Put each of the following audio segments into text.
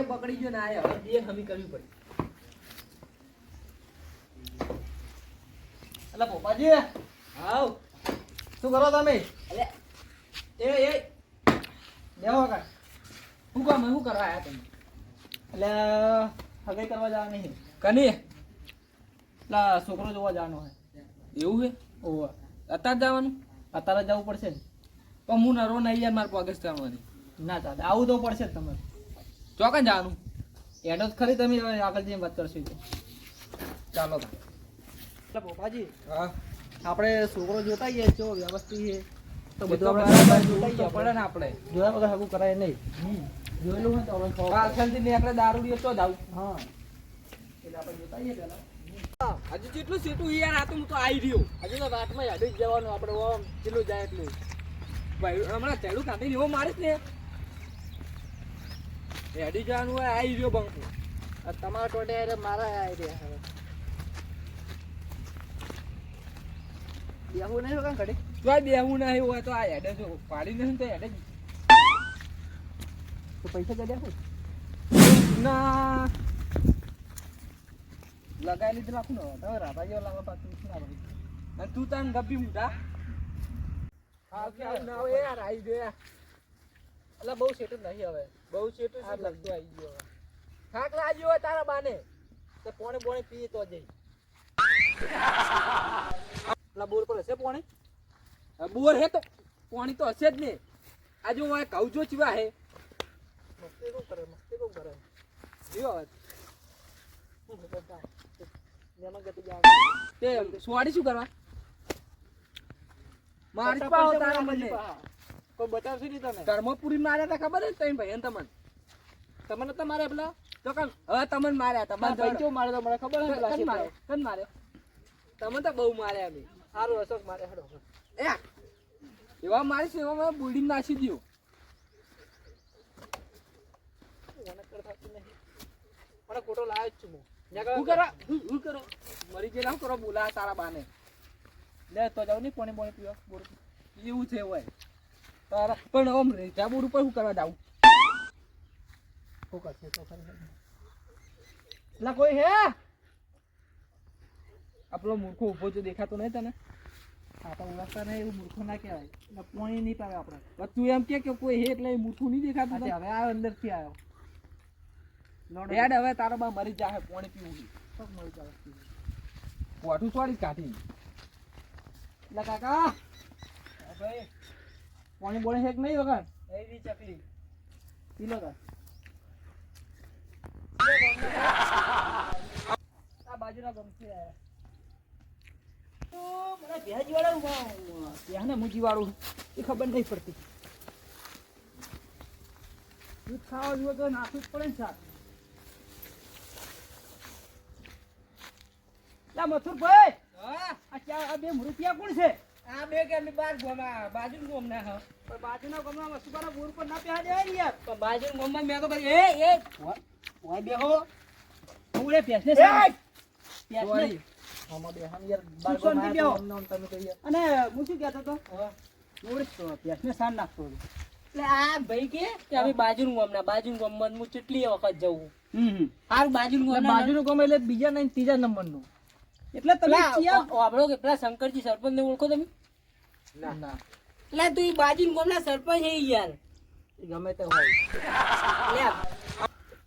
એ પકડી ગયો ને આયા હવે બે હમી કરવી પડી. એટલે પોપાજી હાવ. શું કરો તમે? અલે. એ એ. દેવો કા શું કામ શું કરવા આયા તમે? એટલે હગાઈ કરવા જવા નહીં કની? એટલે છોકરો જોવા જવાનો હોય એવું હે? ઓહ. અત્યારે જવાનું? અત્યારે જવું પડશે ને. પણ હું નરો નહીં યાર મારે પાકિસ્તાનમાંથી ના ચાલે આવું તો પડશે જ તમારે. ચોકન જવાનું એડો જ ખરી તમે આગળ જઈને વાત કરશો ચાલો એટલે પોપાજી હા. આપણે છોકરો જોતા જઈએ જો વ્યવસ્થિત છે. તો બધું આપણે જોતા પડે ને આપણે. જોયા વગર હગું કરાય નહીં. જોયેલું હોય તો આપણે ખબર પડે. પાછળથી ને આપણે દારૂડીએ તો જાવ હા. એટલે આપણે જોતા જઈએ પહેલાં. હજુ જેટલું સીટું યાર આ તો હું તો આવી રહ્યો. હજુ તો વાતમાં યાદ જ જવાનું આપણે ઓમ જેટલું જાય એટલું. ભાઈ હમણાં ચેડું કાઢીને એવો મારીશ ને. હેડી જવાનું હોય આવી રહ્યો બંકુ. તમારા ટોટે હારે મારા આઈડિયા હવે. બેહું નહીં કાં ઘડી જો બેહું ના એવું હોય તો આ હેડે જો. પાડી નથી તો હેડે તો પૈસા જડ્યા હોય ના. લગાવી લીધું રાખું ને. હવે રાધા જેવા પાછું શું અને તું તાન ગબ્બી મૂટા હા આવું ના હોય યાર આવી ગયો એટલે બહુ સેટું નહીં હવે. બહુ સેટું છે લગતું આવી ગયો હવે. થાક લાગ્યો હોય તારા બાને. તો પોણે પોણે પીએ તો જઈ. એટલે બોર પર હશે પોણે? બોર હે તો પોણી તો હશે જ ને. આ જો હોય કવજો ચીવા હે. મસ્તી કોણ કરે મસ્તી કોણ કરે? જીવો હવે. શું. તે સોડી શું કરવા? મારી પાસે તારા મને. પા. બતાવશે નહીં તમે કર્મપુરી માર્યા તા ખબર જ તઈ ભાઈ? તમને? તમને તો માર્યા પેલા? તો કન હવે તમને માર્યા તમારે ભાઈ કેવું માર્યો તો મને ખબર હે કન માર્યો? કન માર્યો? તમે તો બહુ માર્યા અમે સારું અશોક મારે હેડો. એ! એવા મારીશ એવા મેં બુડી નાસી દ્યો. મને ખોટો લાવ્યો જ છું હું. કરો. હું હું કરો? મરી ગયેલા કરો બોલા તારા બાને. લે તો જાવ નહીં પોણી પોણી પીવા. એવું છે હોય. તારા પણ ઓમ રેજા ઉપર શું કરવા જાવું શું કરશે તો ખરી. એટલે કોઈ હે? આપણો મૂર્ખો ઊભો જો દેખાતો નહીં તને? આ ઓળખતા નહીં એવું મૂર્ખો ના કહેવાય. એટલે પોણી નહીં પાવે આપણે. પણ તું એમ કે કે કોઈ હે એટલે મૂર્ખું નહીં દેખાતું હવે આ અંદરથી આવ્યો. હેડ હવે તારો બા મરી જાય પોણી પીવું છે. મળી જાય પોઠું છોડી કાઢી એટલે કાકા. ભાઈ. પાણી બોણી છે કે નહીં વગર એવી ચકલી. આ બાજુના આયા તો મને ભેજી વાળા ત્યાં ને મુજી વાળું એ ખબર નહીં પડતી. દૂધ ખાવા જોઈએ તો નાખવું જ પડે ને લા મથુરભાઈ આ બે રૂપિયા કોણ છે? આ બે કે અમે બાર ગોમા બાજુ ગોમ ના હા. પણ બાજુના ગામના વસ્તુવાળા બોર પર ના પહેવા જાય ને યાર. તો બાજુ ગોમમાં મેં તો કરી એ એ ઓય બેહો હું. લે પેસને સોરી. આમાં બે હમ યાર બાર ગોમ ગોમ આયા તો તો તમે અને હું શું કહેતો તો હું પેસને સાન નાખતો એટલે આ ભાઈ કે કે અમે બાજુ ગોમ ના બાજુ ગોમમાં હું કેટલી વખત જવું? હમ હાર બાજુ ગોમ બાજુનું ગામ એટલે બીજા નહીં ત્રીજા નંબરનું એટલે તમે આપણો કે શંકરજી સરપંચ ને ઓળખો તમે? ના. ના. એટલે તું બાજુ ગમના સરપંચ હે યાર. ગમે તે હોય. લે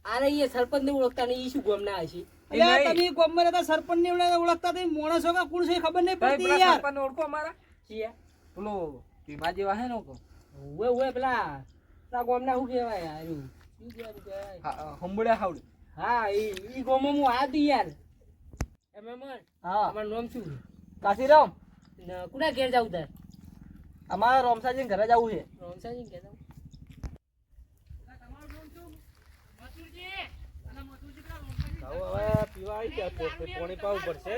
અરે એ સરપંચ ને ઓળખતા નહીં ઈ શું ગોમ ના હશે એટલે તમે ગામમાં રહેતા સરપંચ ને ઓળખતા તો માણસો કા કોણ છે એ ખબર નહીં પડતી યાર. ઓળખો અમારા? ચિયા પેલો ભીમા જેવા હે નો ઉવે ઉવે પેલા પેલા ગોમ ગોમના શું કહેવાય યાર શું કહેવાય કહેવાય હંબળ્યા હાવડ. હા ઈ ઈ ગોમ હું આ દી યાર. એમ એમ હા. તમારું નામ શું? કાશીરામ. ને કુના ઘેર જાવ તાર? અમારે રોમસાજી ઘરે જવું છે. રોમસાજી ઘેર હવે પીવા આવી ગયા તો પાણી પાવું પડશે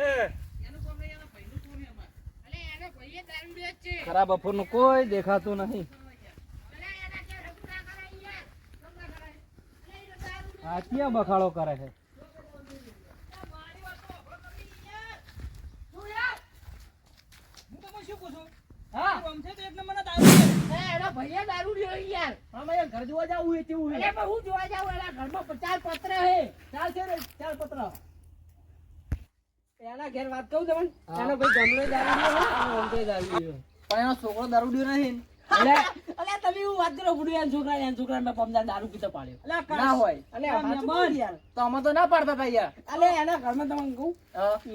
ખરા બપોરનું કોઈ દેખાતું નહીં. આ ક્યાં બખાડો કરે છે? હા એનો ભૈયા દારૂ લ્યો યાર. આમાં ઘર જોવા જાવું એ કેવું અરે પણ હું જોવા જાઉં? એના ઘરમાં પચાસ પત્ર હે. ચાલ છે ને ચાલ પત્ર. એના ઘેર વાત કહું તમને? એનો ભાઈ ગમલો દારૂ લ્યો ને, દારૂ લ્યો. પણ એનો છોકરો દારૂડિયો નહીં. અલ્યા તમે એવું વાત કરો બુડું એના છોકરા એના છોકરા મેં પમદાર દારૂ પીતો પાડ્યો. અલા ના હોય. બોલ યાર. તો અમે તો ના પાડતા હતા યાર. અલે એના ઘરમાં તમને કહું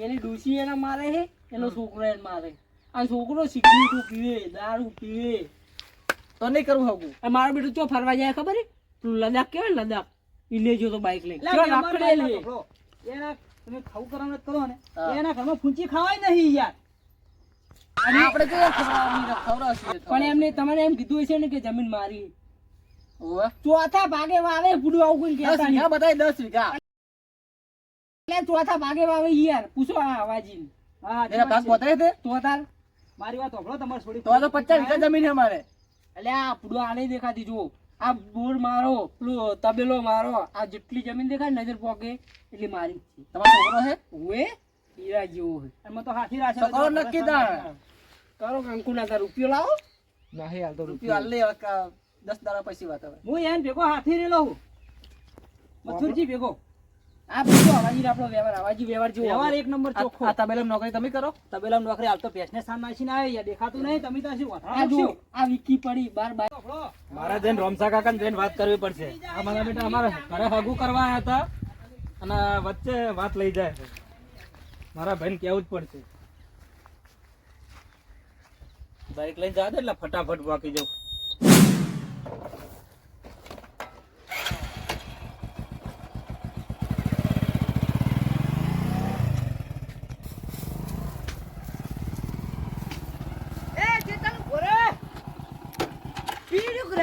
એની ડૂસી એને મારે છે એનો છોકરો એને મારે. આ છોકરો સિગરેટું પીવે દારૂ પીવે. તો નહીં કરવું હગું. આ મારો બેટું ચો ફરવા જાય ખબર હે? તું લદાખ કેવાય લદાખ ઈ લેજો તો બાઈક લઈ. એના તમે ખાવું કરવાનું કરો ને. એના ઘરમાં ફૂંચી ખાવાય નહીં યાર. અને આપણે તો. પણ એમને તમારે એમ કીધું હશે ને કે જમીન મારી. ચોથા ભાગે વાવે પૂડું આવું કોઈ કહેતા બધાય દસ વીઘા. એટલે ચોથા ભાગે વાવે યાર. પૂછો આ અવાજી હા એના ભાગ બતાય તે તો તાર મારી વાત સાંભળો તમારે છોડી. તો તો પચાસ વીઘા જમીન છે મારે એટલે આ પૂડો આને દેખાતી જુઓ. આ બોર મારો પેલો તબેલો મારો આ જેટલી જમીન દેખાય નજર પોકે એટલી મારી છે. તમારો છોકરો છે? ઓએ હીરા જેવો છે. એમાં તો હાથી રાખે તો કરો નક્કી દા કરો કંકુ ના રૂપિયો લાવો. નહીં હાલ તો રૂપિયો. હાલ લે દસ દાડા પછી વાત હવે. હું એને ભેગો હાથી રે લઉં મથુરજી ભેગો. આ પૂછો અવાજી આપણો વ્યવહાર અવાજી વ્યવહાર જેવો વ્યવહાર એક નંબર ચોખ્ખો. આ તબેલામાં નોકરી તમે કરો? તબેલામાં નોકરી હાલ તો ભેંસને સામ નાખીને આવે યાર દેખાતું નહીં? તમે તો હજી આ જો આ વિકી પડી બાર બાર. મારા જઈને રોમસા કાકા જઈને વાત કરવી પડશે. આ મારા બેટા અમારે ઘરે હગું કરવા આવ્યા હતા અને વચ્ચે વાત લઈ જાય મારા ભાઈને કેવું જ પડશે. બાઈક લઈને જા એટલે ફટાફટ વાકી જાઉં એ ચેતન ઘોરે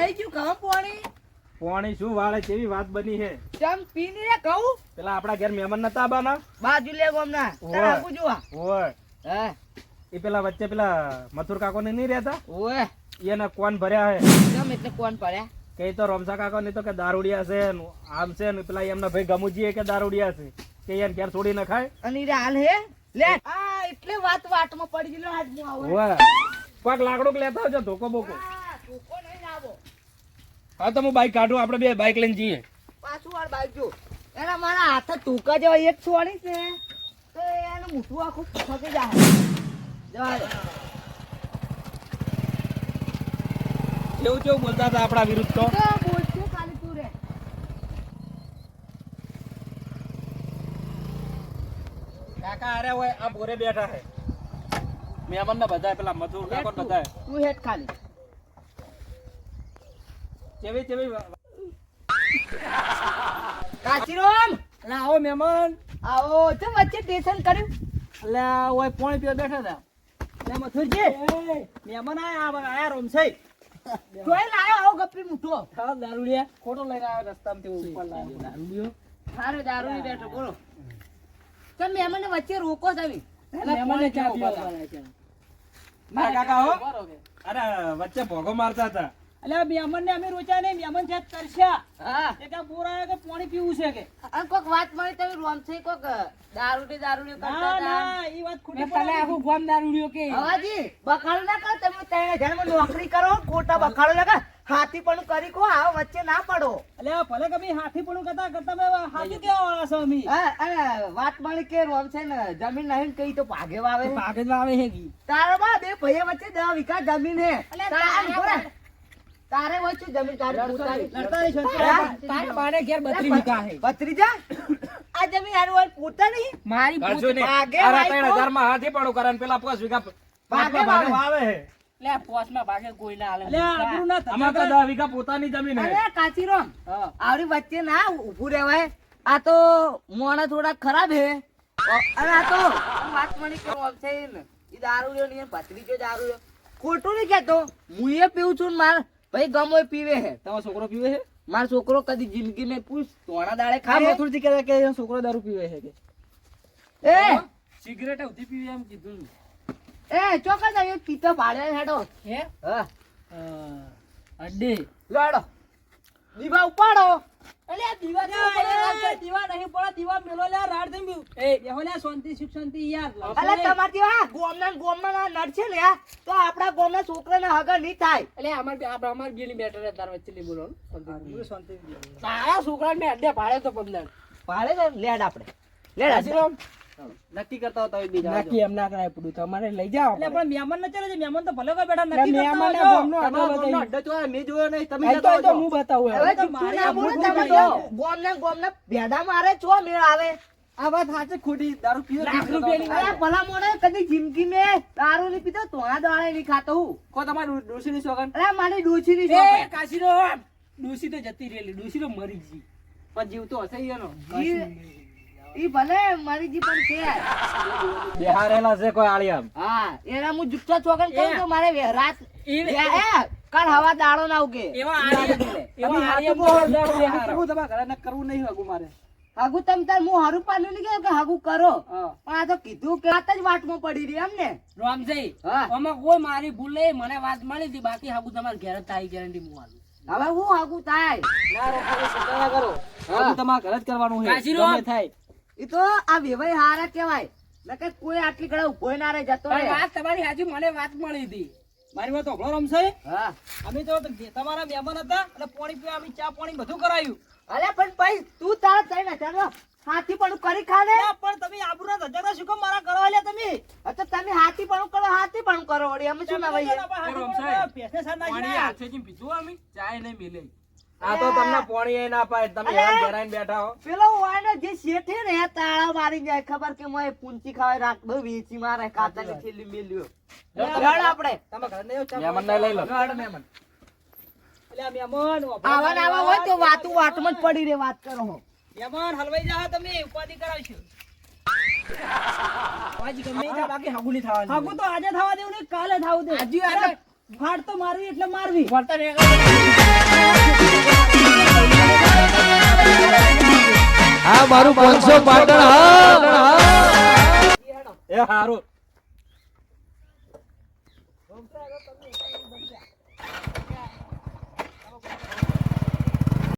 રહી ગયું કામ પાણી. પાણી શું વાળે કેવી વાત બની છે? ચમ પીને રે કહું પેલા આપડા ઘેર મહેમાન નતા આવવાના? બાજુ લે ગોમના તારા જોવા ઓય હે? એ પેલા વચ્ચે પેલા મથુર કાકો ને નહીં રહેતા? ઓય. એને કોણ ભર્યા હે? કેમ એટલે કોણ ભર્યા. કે તો રોમસા કાકો ને તો કે દારૂડિયા છે આમ છે ને પેલા એમના ભાઈ ગમુજી કે દારૂડિયા છે. કે એને ઘેર છોડી ન ખાય? અને રે હાલ હે? લે. આ એટલે વાત વાટમાં પડી ગયો આજ હું આવું ઓય પગ લાકડું લેતા આવજો ધોકો બોકો. ધોકો હા તો હું બાઈક કાઢું આપણે બે બાઈક લઈને જઈએ. પાછું વાળ બાઈક જો. એના મારા હાથે ટૂંકા જેવા એક છોડી છે. તો એનું મૂઠું આખું ફસી જાય. જવા કેવું કેવું બોલતા હતા આપણા વિરુદ્ધ તો? બોલશું ખાલી તું રે. કાકા અરે હોય આ બોરે બેઠા હે મહેમાન ને બધા પેલા મજૂર બધા તું હેઠ ખાલી. કાચીરામ! એટલે મહેમાન. આવો તો વચ્ચે ટેશન કર્યું? એટલે ઓય પોણી પીવા બેઠા હતા. લે મથુરજી મહેમાન આયા આયા રોમ છે તોય લાયો આવો ગપ્પી મૂઠો. હા દારૂડિયા ખોટો લઈને આવ્યો રસ્તામાંથી ઉપર લાયો. દારૂડિયો સારો દારૂડી બેઠો બોલો. ચમ મહેમાન વચ્ચે રોકો તમે મહેમાન ઊભા પીવા મારા કાકા હો. અરે વચ્ચે ભોગો મારતા હતા. અલ્યા મહેમાન ને અમે રોચ્યા નહીં મહેમાન છે તરસ્યા. હા. એ કે બોરા કે પાણી પીવું છે કે? અને કોક વાત મળી તમે છે કોક દારૂ દારૂડી દારૂ કરતા હતા. ના ઈ વાત ખોટી તમે. આખું ગામ દારૂડિયો કે. હાજી બખાડો ના કરો તમે ત્રણ હજારમાં નોકરી કરો ખોટા બખાડો ના હાથી પણ કરી કો આ વચ્ચે ના પડો. એટલે ભલે કભી હાથી પણ કરતા કરતા મે હાથી કે વાળા છો અમે? વાત મળી કે રોમ છે ને જમીન નહીં કઈ તો ભાગે વાવે. ભાગે વાવે હે કી. તારા બા બે ભાઈઓ વચ્ચે દસ વીઘા જમીન હે. તારે. તારે વચ્ચે જમીન તારી પોતાની. તારા ઘેર બત્રી વીઘા છે. ભત્રીજા આ જમીન હારું હોય પોતાની. મારી પોતાની ભાગે અરે વાય ત્રણ તો. હજારમાં હાથી પાડો કરન પેલા પાંચ વીઘા પાકે પાંચમાં હે લે પોસમાં ભાગે કોઈ ના હાલે અલ્યા આબરૂ ના આમાં તો કર. દસ વીઘા પોતાની જમીન હે. અરે કાચીરામ. હા. આવડી વચ્ચે ના ઊભું રહેવાય. આ તો મોણા થોડા ખરાબ હે. અરે આ તો વાત મણી કેવો છે ને ઈ દારૂ લ્યો ને ભત્રીજો દારૂ લ્યો ખોટું નહીં કહેતો. હું એ પીવું છું ને માર ભાઈ ગમો પીવે હે તમારો છોકરો પીવે છે? મારો છોકરો કદી જિંદગી મેં પૂછ તોણા દાડે ખા મથુરજી કહેતા કે છોકરો દારૂ પીવે છે કે. એ! સિગરેટ ઉધી પીવે એમ કીધું એ ચોક્કસ એ પીતો પાડ્યો હેડો. હે? હા. અડે. લડો દીવા ઉપાડો. અલે દીવા તો દીવા નહીં પડે દીવા મેલો લે રાડ થઈ એ બેહો લે શાંતિ સુખ શાંતિ યાર અલે તમારી જેવા ગોમના ને ગોમના ના નડશે ને તો આપણા ગોમના છોકરાને હગર નહીં થાય. એટલે અમાર અમાર હે તાર વચ્ચે બોલો શાંતિ. તારા છોકરાને મેં અડ્ડે ભાડે તો પગલા પાડે તો લેડ આપણે. લેડ કાશીરામ, નક્કી કરતા હોય તો બીજા નક્કી એમ ના કરાય પડું તમારે લઈ જાઓ એટલે પણ મહેમાન ન ચાલે છે મહેમાન તો ભલે બેઠા નક્કી કરતા હોય તો. અડ્ડો તો મેં જોયો નહીં તમે તો તો હું બતાવું હવે હવે. ચૂપચું ના બોલો તમે તો ગોમના ને ગોમના ભેડા મારે ચો મેળ આવે. આ વાત સાચી ખોટી દારૂ પીવો તો લાખ રૂપિયાની અરે ભલા મોણે કદી જિંદગી મેં દારૂ નહીં પીતો તો આ ખાતો હું. કો તમારું ડોશીની સોગન અરે મારી ડોસી ની એ કાશીરામ, ડોસી તો જતી રહેલી ડોસી તો મરી ગઈ પણ જીવ તો હશે ઈ ભલે મારી જી પણ છે. બેહારેલા છે કોઈ આળિયા હા એના હું જુઠ્ઠો છોકન કહું તો મારે રાત એ- વે- એ, કાલ હવા દાડો ના ઉગે. એવા આર્ય- એવા આર્ય મોહનદાસ બેહારો. કરવું નહીં હગું મારે. હાગુ તમ તાર હું હારું પાડ્યું નહીં કે હાગુ કરો. પણ આ તો કીધું કે વાત જ વાટમાં પડી રહી એમ ને રામજી, આમાં કોઈ મારી ભૂલ નહીં મને વાત મળી હતી બાકી હાગુ તમારે ઘેર થાય ગેરંટી હું આલું. હવે હું હાગુ થાય? ના કરો. હગું તમારે ઘરે જ કરવાનું છે. થાય. એ તો આ વેવાઈ હારા કહેવાય. નકર કોઈ આટલી ઘડા ઊભો ના રહે જતો વાત તમારી હાજી મને વાત મળી હતી. મારી વાત ઓગળો રમશે? હા. અમે તો તમારા મહેમાન હતા એટલે પાણી પીવા અમે ચા પાણી બધું કરાયું. અરે પણ ભાઈ તું તાર થઈ ને ચાલો હાથી પણ કરી ખાને. પણ તમે આબરૂના ધજાના શું કામ મારા કરવા લે તમે. તો તમે હાથી પણ કરો હાથી પણ કરો વળી. અમે શું નવાઈએ પેસે સાર ના પાણી હાથે હાથેથી પીધું અમે ચાય નહીં મિલે. આ તો તમને પોણી એ ના પાય તમે! હેરાન ઘેરાઈને બેઠા હો. પેલો વાયનો જે શેઠે ને એ તાળા મારી જાય. ખબર કે મોય પૂંચી ખાવે રાખ બહુ વીચી મારે કાતરની થેલી મેલ્યો. હેડ આપણે. તમે ઘર ને આવો, ચા મહેમાનને લઈ લો. હેડ મહેમાન. એટલે આ મહેમાન, આવા ને આવા હોય તો વાતું વાતમાં જ પડી રે વાત કરો હો. મહેમાન હલવાઈ જાઓ તમે ઉપાધિ કરાવશો. બાકી હગું નહીં થવાનું. હાગુ તો આજે થવા દેવું નહીં કાલે થવું દે આજે ફાટ તો મારવી એટલે મારવી. હા મારું પાંચસો પાટણ હા. એ હારું.